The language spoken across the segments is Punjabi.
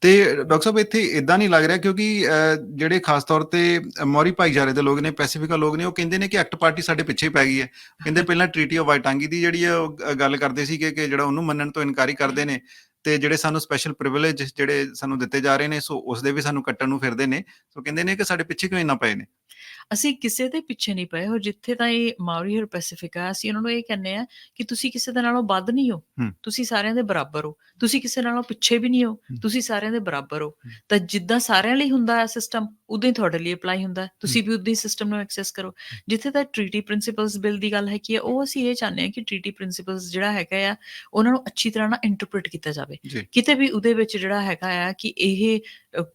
ਤੇ ਡਾਕਟਰ ਸਾਹਿਬ ਇੱਥੇ ਇਦਾਂ ਨਹੀਂ ਲੱਗ ਰਿਹਾ ਕਿਉਂਕਿ ਅਹ, ਜਿਹੜੇ ਖਾਸ ਤੌਰ ਤੇ ਮੌਰੀ ਭਾਈਚਾਰੇ ਦੇ ਲੋਕ ਨੇ ਪੈਸੀਫਿਕਾ ਲੋਕ ਨੇ ਉਹ ਕਹਿੰਦੇ ਨੇ ਕਿ ਐਕਟ ਪਾਰਟੀ ਸਾਡੇ ਪਿੱਛੇ ਪੈ ਗਈ ਹੈ। ਕਹਿੰਦੇ ਪਹਿਲਾਂ ਟ੍ਰੀਟੀ ਆਫ ਵਾਈਟਾਂਗੀ ਦੀ ਜਿਹੜੀ ਹੈ ਉਹ ਗੱਲ ਕਰਦੇ ਸੀ ਕਿ ਕਿ ਜਿਹੜਾ ਉਹਨੂੰ ਮੰਨਣ ਤੋਂ ਇਨਕਾਰੀ ਕਰਦੇ ਨੇ ਤੇ ਜਿਹੜੇ ਸਾਨੂੰ ਸਪੈਸ਼ਲ ਪ੍ਰਿਵਿਲੇਜ ਜਿਹੜੇ ਸਾਨੂੰ ਦਿੱਤੇ ਜਾ ਰਹੇ ਨੇ ਸੋ ਉਸ ਦੇ ਵੀ ਸਾਨੂੰ ਕੱਟਣ ਨੂੰ ਫਿਰਦੇ ਨੇ। ਸੋ ਕਹਿੰਦੇ ਨੇ ਕਿ ਸਾਡੇ ਪਿੱਛੇ ਕਿਉਂ ਇੰਨਾ ਪਏ ਨੇ? ਅਸੀਂ ਕਿਸੇ ਦੇ ਪਿੱਛੇ ਨਹੀਂ ਪਏ ਹੋ ਜਿੱਥੇ ਤਾਂ ਇਹ ਮਾਉਰੀ ਹਰ ਪੈਸੀਫਿਕਾ ਅਸੀਂ ਉਹਨਾਂ ਨੂੰ ਇਹ ਕਹਿੰਦੇ ਆ ਕਿ ਤੁਸੀਂ ਕਿਸੇ ਦੇ ਨਾਲੋਂ ਵੱਧ ਨਹੀਂ ਹੋ। ਤੁਸੀਂ ਸਾਰਿਆਂ ਦੇ ਬਰਾਬਰ ਹੋ ਤੁਸੀਂ ਕਿਸੇ ਨਾਲੋਂ ਪਿੱਛੇ ਵੀ ਨਹੀਂ ਹੋ। ਤੁਸੀਂ ਸਾਰਿਆਂ ਦੇ ਬਰਾਬਰ ਹੂੰ। ਤਾਂ ਜਿੱਦਾਂ ਸਾਰਿਆਂ ਲਈ ਹੁੰਦਾ ਹੈ ਸਿਸਟਮ ਉਦਾਂ ਹੀ ਤੁਹਾਡੇ ਲਈ ਅਪਲਾਈ ਹੁੰਦਾ। ਤੁਸੀਂ ਵੀ ਉਦਾਂ ਹੀ ਸਿਸਟਮ ਨੂੰ ਐਕਸੈਸ ਕਰੋ। ਜਿੱਥੇ ਤੱਕ ਟ੍ਰੀਟੀ ਪ੍ਰਿੰਸੀਪਲਸ ਬਿੱਲ ਦੀ ਗੱਲ ਹੈ ਕਿ ਉਹ ਅਸੀਂ ਇਹ ਚਾਹੁੰਦੇ ਹਾਂ ਕਿ ਟ੍ਰੀਟੀ ਪ੍ਰਿੰਸੀਪਲਸ ਜਿਹੜਾ ਹੈਗਾ ਆ ਉਹਨਾਂ ਨੂੰ ਅੱਛੀ ਤਰ੍ਹਾਂ ਨਾਲ ਇੰਟਰਪ੍ਰੀਟ ਕੀਤਾ ਜਾਵੇ। ਕਿਤੇ ਵੀ ਉਹਦੇ ਵਿੱਚ ਜਿਹੜਾ ਹੈਗਾ ਆ ਕਿ ਇਹ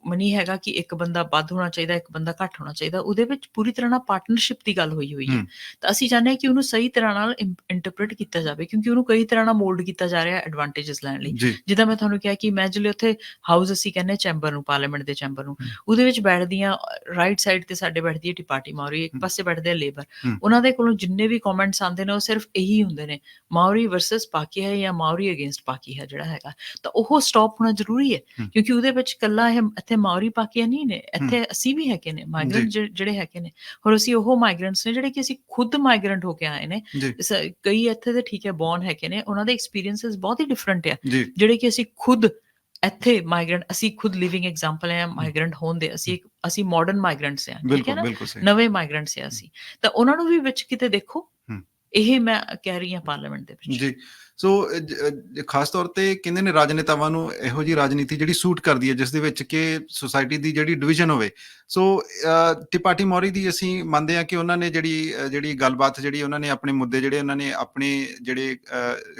ਮਨੀ ਹੈਗਾ ਕਿ ਇੱਕ ਬੰਦਾ ਵੱਧ ਹੋਣਾ ਚਾਹੀਦਾ ਇੱਕ ਬੰਦਾ ਘੱਟ ਹੋਣਾ ਚਾਹੀਦਾ ਉਹਦੇ ਵਿੱਚ ਪੂਰੀ ਤਰ੍ਹਾਂ ਨਾਲ ਪਾਰਟਨਰਸ਼ਿਪ ਦੀ ਗੱਲ ਹੋਈ ਹੋਈ ਹੈ। ਤਾਂ ਅਸੀਂ ਚਾਹੁੰਦੇ ਹਾਂ ਕਿ ਉਹਨੂੰ ਸਹੀ ਤਰ੍ਹਾਂ ਨਾਲ ਇੰਟਰਪ੍ਰੀਟ ਕੀਤਾ ਜਾਵੇ ਕਿਉਂਕਿ ਉਹਨੂੰ ਕਈ ਤਰ੍ਹਾਂ ਨਾਲ ਮੋਲਡ ਕੀਤਾ ਜਾ ਰਿਹਾ ਹੈ ਐਡਵਾਂਟੇਜਸ ਲੈਣ ਲਈ। ਜਿੱਦਾਂ ਮੈਂ ਤੁਹਾਨੂੰ ਕਿਹਾ ਕਿ ਮੈਂ ਜਿਹੜੇ ਉੱਥੇ ਹਾਊਸ ਅਸੀਂ ਕਹਿੰਦੇ ਚੈਂਬਰ ਨੂੰ ਪਾਰਲੀਮੈਂਟ ਦੇ ਚੈਂਬਰ ਨੂੰ। ਉਹਦੇ ਵਿੱਚ ਬੈਠਦੀਆਂ ਰਾਈਟ ਸਾਈਡ ਤੇ ਸਾਡੇ ਬੈਠਦੀ ਹੈ ਟੀ ਪਾਰਟੀ ਮਾਉਰੀ ਇੱਕ। ਪਾਸੇ ਬੈਠਦੇ ਆ ਲੇਬਰ। ਉਹਨਾਂ ਦੇ ਕੋਲੋਂ ਜਿੰਨੇ ਵੀ ਕਮੈਂਟਸ ਆਉਂਦੇ ਨੇ ਉਹ ਸਿਰਫ ਇਹੀ ਹੁੰਦੇ ਨੇ ਮਾਉਰੀ ਵਰਸਸ ਪਾਕੀ ਹੈ ਜਾਂ ਮਾਉਰੀ ਅਗੇਂਸਟ ਪਾਕੀ ਹੈ ਜਿਹੜਾ ਹੈਗਾ। ਤਾਂ ਉਹ ਸਟਾਪ ਹੋਣਾ ਜ਼ਰੂਰੀ ਹੈ। ਕਿਉਂਕਿ ਉਹਦੇ ਵਿੱਚ ਕੱਲਾ ਇਹ ਇੱਥੇ ਮਾਉਰੀ ਪਾਕੀਆ ਨਹੀਂ ਨੇ ਇੱਥੇ ਅਸੀਂ ਵੀ ਹੈਗੇ ਨੇ ਮਾਈਗ੍ਰੈਂਟ ਜਿਹੜੇ ਹੈਗੇ ਨੇ। ਹੋਰ ਅਸੀਂ ਉਹ ਮਾਈਗ੍ਰੈਂਟਸ ਨੇ ਜਿਹੜੇ ਕਿ ਅਸੀਂ ਖੁਦ ਮਾਈਗ੍ਰੈਂਟ ਹੋ ਕੇ ਆਏ ਨੇ। ਕਈ ਇੱਥੇ ਦੇ ਠੀਕ ਹੈ ਬੌਰਨ ਹੈਗੇ ਨੇ ਉਹਨਾਂ ਦੇ ਐਕਸਪੀਰੀਐਂਸਸ ਬਹੁਤ ਹੀ ਡਿਫਰੈਂਟ ਆ। ਜਿਹੜੇ ਕਿ ਅਸੀਂ ਖੁਦ ਇੱਥੇ ਮਾਈਗ੍ਰੈਂਟ ਅਸੀਂ ਖੁਦ ਲਿਵਿੰਗ ਐਗਜ਼ਾਮਪਲ ਹੈ ਮਾਈਗ੍ਰੈਂਟ ਹੋਣ ਦੇ ਅਸੀਂ ਅਸੀਂ ਮਾਡਰਨ ਮਾਈਗ੍ਰੈਂਟਸ ਹਾਂ ਠੀਕ ਹੈ ਨਾ? ਨਵੇਂ ਮਾਈਗ੍ਰੈਂਟਸ ਆ ਅਸੀਂ। ਤਾਂ ਉਹਨਾਂ ਨੂੰ ਵੀ ਵਿੱਚ ਕਿਤੇ ਦੇਖੋ ਹੂੰ। ਇਹ ਮੈਂ ਕਹਿ ਰਹੀ ਹਾਂ ਪਾਰਲੀਮੈਂਟ ਦੇ ਵਿੱਚ। ਜੀ, ਸੋ ਖਾਸ ਤੌਰ ਤੇ ਕਹਿੰਦੇ ਨੇ ਰਾਜਨੇਤਾਵਾਂ ਨੂੰ ਇਹੋ ਜੀ ਰਾਜਨੀਤੀ ਜਿਹੜੀ ਸੂਟ ਕਰਦੀ ਹੈ, ਜਿਸ ਦੇ ਵਿੱਚ ਕਿ ਸੁਸਾਇਟੀ ਦੀ ਜਿਹੜੀ ਡਿਵੀਜ਼ਨ ਹੋਵੇ। ਸੋ ਟਿਪਾਟੀ ਮੌਰੀ ਦੀ ਅਸੀਂ ਮੰਨਦੇ ਹਾਂ ਕਿ ਉਹਨਾਂ ਨੇ ਜਿਹੜੀ ਜਿਹੜੀ ਗੱਲਬਾਤ ਜਿਹੜੀ ਉਹਨਾਂ ਨੇ ਆਪਣੇ ਮੁੱਦੇ ਜਿਹੜੇ ਉਹਨਾਂ ਨੇ ਆਪਣੇ ਜਿਹੜੇ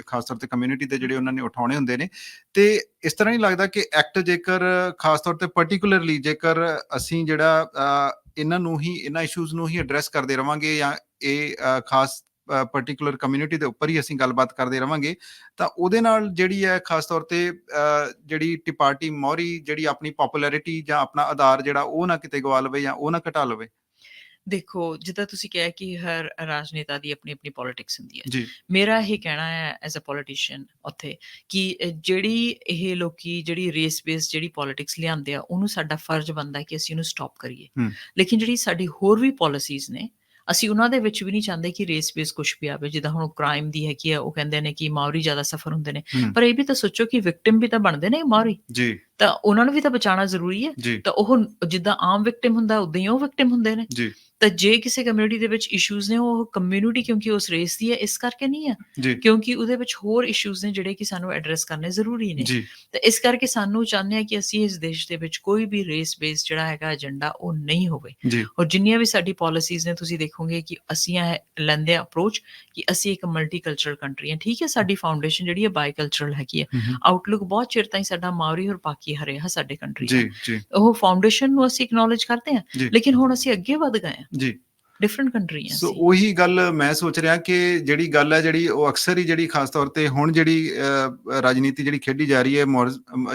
ਖਾਸ ਤੌਰ ਤੇ ਕਮਿਊਨਿਟੀ ਦੇ ਜਿਹੜੇ ਉਹਨਾਂ ਨੇ ਉਠਾਉਣੇ ਹੁੰਦੇ ਨੇ। ਤੇ ਇਸ ਤਰ੍ਹਾਂ ਨਹੀਂ ਲੱਗਦਾ ਕਿ ਐਕਟ ਜੇਕਰ, ਖਾਸ ਤੌਰ ਤੇ ਪਾਰਟਿਕੂਲਰਲੀ ਜੇਕਰ ਅਸੀਂ ਜਿਹੜਾ ਇਹਨਾਂ ਨੂੰ ਹੀ, ਇਹਨਾਂ ਇਸ਼ੂਜ਼ ਨੂੰ ਹੀ ਐਡਰੈਸ ਕਰਦੇ ਰਵਾਂਗੇ ਜਾਂ ਇਹ ਖਾਸ ਪਾਰਟਿਕੂਲਰ ਕਮਿਊਨਿਟੀ ਦੇ ਉੱਪਰ ਹੀ ਅਸੀਂ ਗੱਲਬਾਤ ਕਰਦੇ ਰਵਾਂਗੇ। ਤਾਂ ਉਹਦੇ ਨਾਲ ਜਿਹੜੀ ਹੈ ਖਾਸ ਤੌਰ ਤੇ ਜਿਹੜੀ ਟੀ ਪਾਰਟੀ ਮੌਰੀ ਜਿਹੜੀ ਆਪਣੀ ਪਪੂਲੈਰਿਟੀ ਜਾਂ ਆਪਣਾ ਆਧਾਰ ਜਿਹੜਾ ਉਹ ਨਾ ਕਿਤੇ ਗਵਾ ਲਵੇ ਜਾਂ ਉਹ ਨਾ ਘਟਾ ਲਵੇ। ਦੇਖੋ ਜਿੱਦਾਂ ਤੁਸੀਂ ਕਿਹਾ ਕਿ ਹਰ ਰਾਜਨੇਤਾ ਦੀ ਆਪਣੀ ਆਪਣੀ ਪੋਲਿਟਿਕਸ ਹੁੰਦੀ ਹੈ। ਮੇਰਾ ਇਹ ਕਹਿਣਾ ਹੈ ਐਜ਼ ਅ ਪੋਲੀਟੀਸ਼ੀਅਨ ਉੱਥੇ ਕਿ ਜਿਹੜੀ ਇਹ ਲੋਕੀ ਜਿਹੜੀ ਰੇਸ ਬੇਸ ਜਿਹੜੀ ਪੋਲਿਟਿਕਸ ਲਿਆਉਂਦੇ ਆ ਉਹਨੂੰ ਸਾਡਾ ਫਰਜ਼ ਬਣਦਾ ਹੈ ਕਿ ਅਸੀਂ ਉਹਨੂੰ ਸਟਾਪ ਕਰੀਏ। ਲੇਕਿਨ ਜਿਹੜੀ ਸਾਡੀ ਹੋਰ ਵੀ ਪਾਲਿਸੀਜ਼ ਨੇ ਅਸੀਂ ਉਹਨਾਂ ਦੇ ਵਿੱਚ ਵੀ ਨਹੀਂ ਚਾਹੁੰਦੇ ਕਿ ਰੇਸ ਬੇਸ ਕੁਝ ਵੀ ਆਵੇ ਜਿੱਦਾਂ ਹੁਣ ਕ੍ਰਾਈਮ ਦੀ ਹੈ ਕਿ ਉਹ ਕਹਿੰਦੇ ਨੇ ਕਿ ਮਾਉਰੀ ਜ਼ਿਆਦਾ ਸਫਰ ਹੁੰਦੇ ਨੇ। ਪਰ ਇਹ ਵੀ ਤਾਂ ਸੋਚੋ ਕਿ ਵਿਕਟਿਮ ਵੀ ਤਾਂ ਬਣਦੇ ਨੇ ਮਾਉਰੀ ਜੀ। ਤਾਂ ਉਹਨਾਂ ਨੂੰ ਵੀ ਤਾਂ ਬਚਾਉਣਾ ਜ਼ਰੂਰੀ ਹੈ। ਤਾਂ ਉਹ ਜਿੱਦਾਂ ਆਮ ਵਿਕਟਿਮ ਹੁੰਦਾ ਉਦਾਂ ਹੀ ਉਹ ਵਿਕਟਿਮ ਹੁੰਦੇ ਨੇ। ਜੀ। ਤਾਂ ਜੇ ਕਿਸੇ ਕਮਿਊਨਿਟੀ ਦੇ ਵਿੱਚ ਇਸ਼ੂਜ਼ ਨੇ ਉਹ ਕਮਿਊਨਿਟੀ ਕਿਉਂਕਿ ਉਸ ਰੇਸ ਦੀ ਹੈ ਇਸ ਕਰਕੇ ਨਹੀਂ ਹੈ। ਕਿਉਂਕਿ ਉਹਦੇ ਵਿੱਚ ਹੋਰ ਇਸ਼ੂਜ਼ ਨੇ ਜਿਹੜੇ ਕਿ ਸਾਨੂੰ ਐਡਰੈਸ ਕਰਨੇ ਜ਼ਰੂਰੀ ਨੇ। ਤੇ ਇਸ ਕਰਕੇ ਸਾਨੂੰ ਚਾਹੁੰਦੇ ਆ ਕਿ ਅਸੀਂ ਇਸ ਦੇਸ਼ ਦੇ ਵਿੱਚ ਕੋਈ ਵੀ ਰੇਸ ਬੇਸ ਜਿਹੜਾ ਹੈਗਾ ਏਜੰਡਾ ਉਹ ਨਹੀਂ ਹੋਵੇ। ਔਰ ਜਿੰਨੀਆਂ ਵੀ ਸਾਡੀ ਪਾਲਿਸੀਜ਼ ਨੇ ਤੁਸੀਂ ਦੇਖੋਗੇ ਕਿ ਅਸੀਂ ਲੈਂਦੇ ਆ ਅਪਰੋਚ ਕਿ ਅਸੀਂ ਇੱਕ ਮਲਟੀਕਲਚਰਲ ਕੰਟਰੀ ਹਾਂ। ਠੀਕ ਹੈ ਸਾਡੀ ਫਾਊਂਡੇਸ਼ਨ ਜਿਹੜੀ ਹੈ ਬਾਈਕਲਚਰਲ ਹੈਗੀ ਹੈ। ਆਊਟਲੁੱਕ ਬਹੁਤ ਚਿਰ ਤਾਈਂ ਸਾਡਾ ਮਾਉਰੀ ਔਰ ਪਾਕੀ ਹਰਿਆ ਸਾਡੇ ਕੰਟਰੀ ਜੀ ਜੀ। ਉਹ ਫਾਊਂਡੇਸ਼ਨ ਨੂੰ ਅਸੀਂ ਐਕਨੋਲਜ ਕਰਦੇ ਹਾਂ। ਲੇਕਿਨ ਹੁਣ ਅਸੀਂ ਅੱਗੇ ਵਧ ਗਏ ਹਾਂ। ਜੀ। ਡਿਫਰੈਂਟ ਕੰਟਰੀ ਹਾਂ ਸੋ ਉਹੀ ਗੱਲ ਮੈਂ ਸੋਚ ਰਿਹਾ ਕਿ ਜਿਹੜੀ ਗੱਲ ਹੈ ਜਿਹੜੀ ਉਹ ਅਕਸਰ ਹੀ ਜਿਹੜੀ ਖਾਸ ਤੌਰ ਤੇ ਹੁਣ ਜਿਹੜੀ ਰਾਜਨੀਤੀ ਜਿਹੜੀ ਖੇਡੀ ਜਾ ਰਹੀ ਹੈ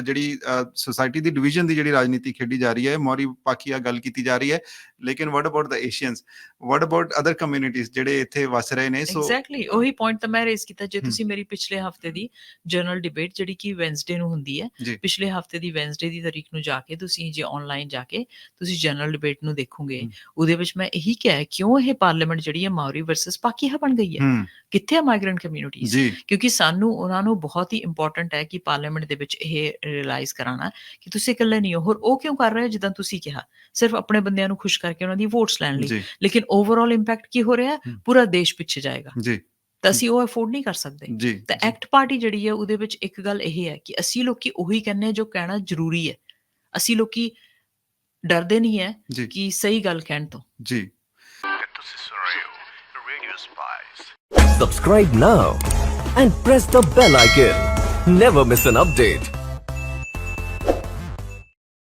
ਜਿਹੜੀ ਸੋਸਾਇਟੀ ਦੀ ਡਿਵੀਜ਼ਨ ਦੀ ਜਿਹੜੀ ਰਾਜਨੀਤੀ ਖੇਡੀ ਜਾ ਰਹੀ ਹੈ ਮੌਰੀ ਪਾਕੀਆ ਗੱਲ ਕੀਤੀ ਜਾ ਰਹੀ ਹੈ ਲੇਕਿਨ what about the Asians what about other communities ਜਿਹੜੇ ਇੱਥੇ ਵਸ ਰਹੇ ਨੇ ਸੋ ਐਗਜ਼ੈਕਟਲੀ ਉਹੀ ਪੁਆਇੰਟ ਤਾਂ ਮੈਂ ਰੇਜ਼ ਕੀਤਾ ਜੇ। ਤੁਸੀਂ ਮੇਰੀ ਪਿਛਲੇ ਹਫ਼ਤੇ ਦੀ ਜਨਰਲ ਡਿਬੇਟ ਜਿਹੜੀ ਕਿ ਵੈਨਸਡੇ ਨੂੰ ਹੁੰਦੀ ਹੈ। ਪਿਛਲੇ ਹਫ਼ਤੇ ਦੀ ਵੈਨਸਡੇ ਦੀ ਤਾਰੀਖ ਨੂੰ ਜਾ ਕੇ ਤੁਸੀਂ ਜੇ ਆਨਲਾਈਨ ਜਾ ਕੇ ਤੁਸੀਂ ਜਨਰਲ ਡਿਬੇਟ ਨੂੰ ਦੇਖੋਗੇ। ਉਹਦੇ ਵਿੱਚ ਮੈਂ ਇਹੀ ਕਿਹਾ ਹੈ, ਕਿਉਂ ਇਹ ਪਾਰਲੀਮੈਂਟ ਜਿਹੜੀ ਹੈ ਮਾਉਰੀ ਵਰਸਸ ਪਾਕੀਹਾ ਬਣ ਗਈ ਹੈ ਕਿੱਥੇ ਆ ਮਾਈਗ੍ਰੈਂਟ ਕਮਿਊਨਿਟੀਜ਼ ਕਿਉਂਕਿ ਸਾਨੂੰ ਉਹਨਾਂ ਨੂੰ ਬਹੁਤ ਹੀ ਇੰਪੋਰਟੈਂਟ ਹੈ ਕਿ ਪਾਰਲੀਮੈਂਟ ਦੇ ਵਿੱਚ ਇਹ ਰਿਅਲਾਈਜ਼ ਕਰਾਉਣਾ ਕਿ ਤੁਸੀਂ ਇਕੱਲੇ ਨਹੀਂ ਹੋ ਹੋਰ ਉਹ ਕਿਉਂ ਕਰ ਰਹੇ ਹੋ ਜਿੱਦਾਂ ਤੁਸੀਂ ਕਿਹਾ ਸਿਰਫ ਆਪਣੇ ਬੰਦਿਆਂ ਨੂੰ ਖੁਸ਼ ਕਰਕੇ ਉਹਨਾਂ ਦੀ ਵੋਟਸ ਲੈਣ ਲਈ। ਲੇਕਿਨ ਓਵਰਆਲ ਇੰਪੈਕਟ ਕੀ ਹੋ ਰਿਹਾ। ਪੂਰਾ ਦੇਸ਼ ਪਿੱਛੇ ਜਾਏਗਾ। ਜੀ। ਤਾਂ ਅਸੀਂ ਉਹ ਅਫੋਰਡ ਨਹੀਂ ਕਰ ਸਕਦੇ। ਜੀ। ਤਾਂ ਐਕਟ ਪਾਰਟੀ ਜਿਹੜੀ ਹੈ ਉਹਦੇ ਵਿੱਚ ਇੱਕ ਗੱਲ ਇਹ ਹੈ ਕਿ ਅਸੀਂ ਲੋਕੀ ਉਹੀ ਕਹਿੰਦੇ ਹਾਂ ਜੋ ਕਹਿਣਾ ਜ਼ਰੂਰੀ ਹੈ। ਅਸੀਂ ਲੋਕੀ ਡਰਦੇ ਨਹੀਂ ਹੈ ਕਿ ਸਹੀ ਗੱਲ ਕਹਿਣ ਤੋਂ। ਜੀ। ਤੁਸੀਂ ਸੁਣ ਰਹੇ ਹੋ radio Spice Subscribe now and press the bell icon. Never miss an update.